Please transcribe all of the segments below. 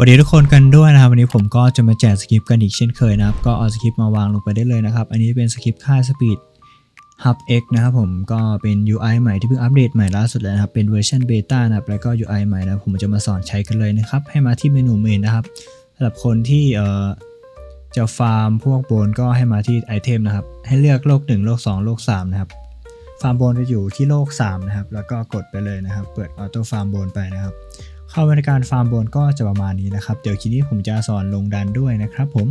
สวัสดีทุกคนกันด้วยนะครับ วันนี้ผมก็จะมาแจกสคริปต์กันอีกเช่นเคยนะครับ ก็เอาสคริปต์มาวางลงไปได้เลยนะครับ อันนี้เป็นสคริปต์ค่าย Speed Hub X นะครับผมก็เป็น UI ใหม่ที่เพิ่งอัปเดตใหม่ล่าสุดเลยนะครับ เป็นเวอร์ชันเบต้านะครับ แล้วก็ UI ใหม่นะผมจะมาสอนใช้กันเลยนะครับ ให้มาที่เมนูเมนนะครับสำหรับคนที่เอ่อจะฟาร์มพวกโบนก็ให้มาที่ไอเทมนะครับ ให้เลือกโลก 1 โลก 2 โลก 3 นะครับ ฟาร์มโบนจะอยู่ที่โลก 3 นะครับ แล้วก็กดไปเลยนะครับ เปิดออโต้ฟาร์มโบนไปนะครับ เข้าบริการฟาร์มบนก็จะประมาณนี้นะครับ เดี๋ยวคลิปนี้ผมจะสอนลงดันด้วยนะครับผม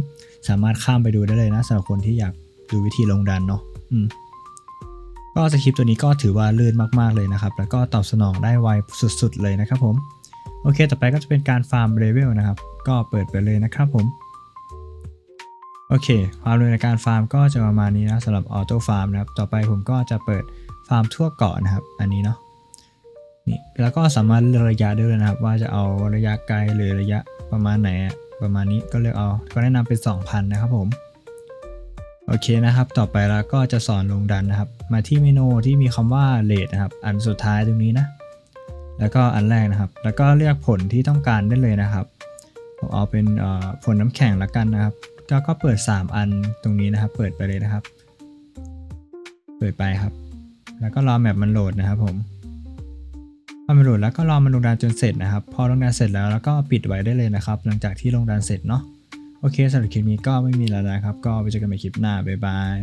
สามารถข้ามไปดูได้เลยนะสำหรับคนที่อยากดูวิธีลงดันเนาะอืมก็สคริปต์ตัวนี้ก็ถือว่าลื่นมากๆเลยนะครับ แล้วก็ตอบสนองได้ไวสุดๆเลยนะครับผม โอเค ต่อไปก็จะเป็นการฟาร์มเลเวลนะครับ ก็เปิดไปเลยนะครับผม โอเค ความเร็วในการฟาร์มก็จะประมาณนี้นะสำหรับออโต้ฟาร์มนะครับ ต่อไปผมก็จะเปิดฟาร์มทั่วเกาะนะครับ อันนี้เนาะ แล้วก็สามารถเลือกระยะได้เลยนะครับ ว่าจะเอาระยะไกลหรือระยะประมาณไหนประมาณนี้ก็เลือกเอาก็แนะนำเป็น 2,000 นะครับผม โอเคนะครับ ต่อไปเราก็จะสอนลงดันนะครับ มาที่เมนูที่มีคำว่า rate นะครับ อันสุดท้ายตรงนี้นะ แล้วก็อันแรกนะครับ แล้วก็เลือกผลที่ต้องการได้เลยนะครับผมเอาเป็นผลน้ำแข็งละกันนะครับก็ก็เปิด 3 อันตรงนี้นะครับ เปิดไปเลยนะครับ เปิดไปครับ แล้วก็รอแมปมันโหลดนะครับผม พอมันโหลดแล้วก็รอมันลงดันจนเสร็จนะครับ พอลงดันเสร็จแล้วแล้วก็ปิดไว้ได้เลยนะครับ หลังจากที่ลงดันเสร็จเนาะ โอเคสำหรับคลิปนี้ก็ไม่มีแล้วนะครับ ก็ไปเจอกันใหม่คลิปหน้า บ๊ายบาย